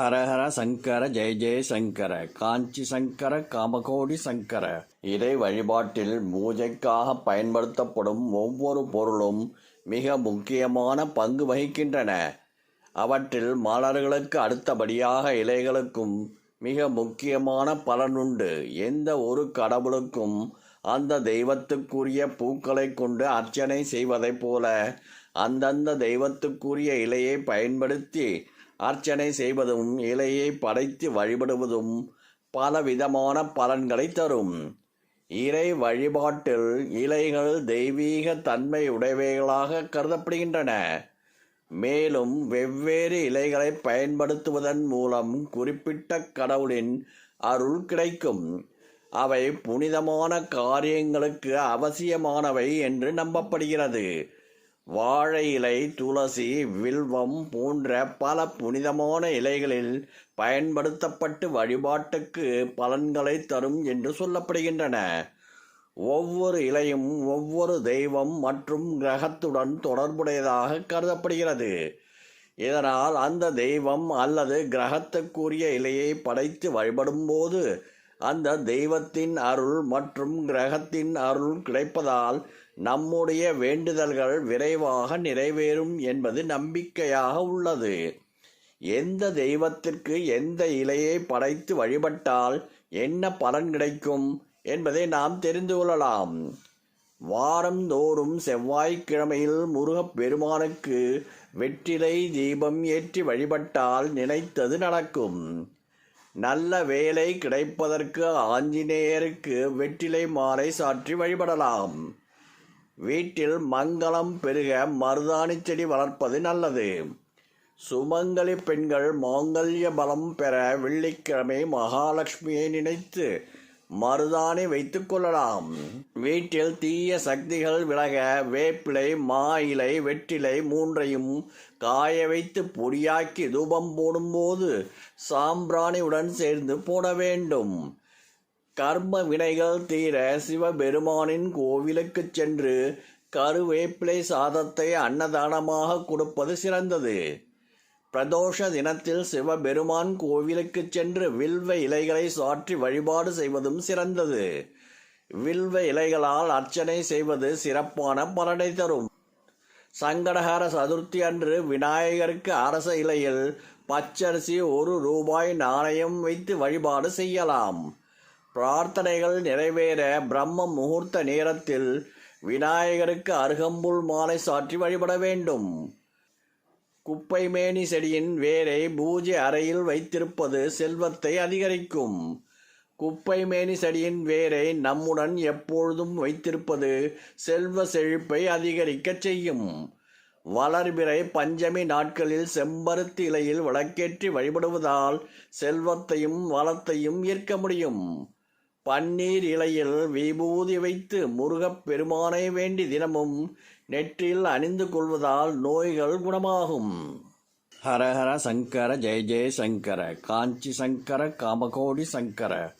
ஹரஹர சங்கர ஜெய ஜெய சங்கர காஞ்சி சங்கர காமகோடி சங்கர. இறை வழிபாட்டில் பூஜைக்காக பயன்படுத்தப்படும் ஒவ்வொரு பொருளும் மிக முக்கியமான பங்கு வகிக்கின்றன. அவற்றில் மலர்களுக்கு அடுத்தபடியாக இலைகளுக்கும் மிக முக்கியமான பலனுண்டு. எந்த ஒரு கடவுளுக்கும் அந்த தெய்வத்துக்குரிய பூக்களை கொண்டு அர்ச்சனை செய்வதைப் போல அந்தந்த தெய்வத்துக்குரிய இலையை பயன்படுத்தி அர்ச்சனை செய்வதும் இலையை படைத்து வழிபடுவதும் பலவிதமான பலன்களை தரும். இறை வழிபாட்டில் இலைகள் தெய்வீக தன்மை உடையவைகளாக கருதப்படுகின்றன. மேலும் வெவ்வேறு இலைகளை பயன்படுத்துவதன் மூலம் குறிப்பிட்ட கடவுளின் அருள் கிடைக்கும். அவை புனிதமான காரியங்களுக்கு அவசியமானவை என்று நம்பப்படுகிறது. வாழை இலை துளசி வில்வம் போன்ற பல புனிதமான இலைகளில் பயன்படுத்தப்பட்டு வழிபாட்டுக்கு பலன்களை தரும் என்று சொல்லப்படுகின்றன. ஒவ்வொரு இலையும் ஒவ்வொரு தெய்வம் மற்றும் கிரகத்துடன் தொடர்புடையதாக கருதப்படுகிறது. இதனால் அந்த தெய்வம் அல்லது கிரகத்துக்குரிய இலையை படைத்து வழிபடும்போது அந்த தெய்வத்தின் அருள் மற்றும் கிரகத்தின் அருள் கிடைப்பதால் நம்முடைய வேண்டுதல்கள் விரைவாக நிறைவேறும் என்பது நம்பிக்கையாக உள்ளது. எந்த தெய்வத்திற்கு எந்த இலையை படைத்து வழிபட்டால் என்ன பலன் கிடைக்கும் என்பதை நாம் தெரிந்து கொள்ளலாம். வாரந்தோறும் செவ்வாய்க்கிழமையில் முருகப் பெருமானுக்கு வெற்றிலை தீபம் ஏற்றி வழிபட்டால் நினைத்தது நடக்கும். நல்ல வேலை கிடைப்பதற்கு ஆஞ்சநேயருக்கு வெற்றிலை மாலை சாற்றி வழிபடலாம். வீட்டில் மங்களம் பெருக மருதாணி செடி வளர்ப்பது நல்லது. சுமங்கலி பெண்கள் மாங்கல்ய பலம் பெற வெள்ளிக்கிழமை மகாலட்சுமியை நினைத்து மருதாணி வைத்துக் கொள்ளலாம். வீட்டில் தீய சக்திகள் விலக வேப்பிலை மா இலை வெற்றிலை மூன்றையும் காய வைத்து பொடியாக்கி தூபம் போடும்போது சாம்பிராணியுடன் சேர்ந்து போட வேண்டும். கர்ம வினைகள் தீர சிவபெருமானின் கோவிலுக்கு சென்று கருவேப்பிலை சாதத்தை அன்னதானமாக கொடுப்பது சிறந்தது. பிரதோஷ தினத்தில் சிவபெருமான் கோவிலுக்கு சென்று வில்வ இலைகளை சாற்றி வழிபாடு செய்வதும் சிறந்தது. வில்வ இலைகளால் அர்ச்சனை செய்வது சிறப்பான பலனை தரும். சங்கடஹர சதுர்த்தி அன்று விநாயகருக்கு அரச இலையில் பச்சரிசி ஒரு ரூபாய் நாணயம் வைத்து வழிபாடு செய்யலாம். பிரார்த்தனைகள் நிறைவேற பிரம்ம முகூர்த்த நேரத்தில் விநாயகருக்கு அருகம்புல் மாலை சாற்றி வழிபட வேண்டும். குப்பைமேனி செடியின் வேரை பூஜை அறையில் வைத்திருப்பது செல்வத்தை அதிகரிக்கும். குப்பைமேனி செடியின் வேரை நம்முடன் எப்பொழுதும் வைத்திருப்பது செல்வ செழிப்பை அதிகரிக்கச் செய்யும். வளர்பிறை பஞ்சமி நாட்களில் செம்பருத்தி இலையில் விளக்கேற்றி வழிபடுவதால் செல்வத்தையும் வளத்தையும் ஈர்க்க முடியும். பன்னீர் இலையில் விபூதி வைத்து முருகப் பெருமானை வேண்டி தினமும் நெற்றில் அணிந்து கொள்வதால் நோய்கள் குணமாகும். ஹரஹர சங்கர ஜெய ஜெய சங்கர காஞ்சி சங்கர காமகோடி சங்கர.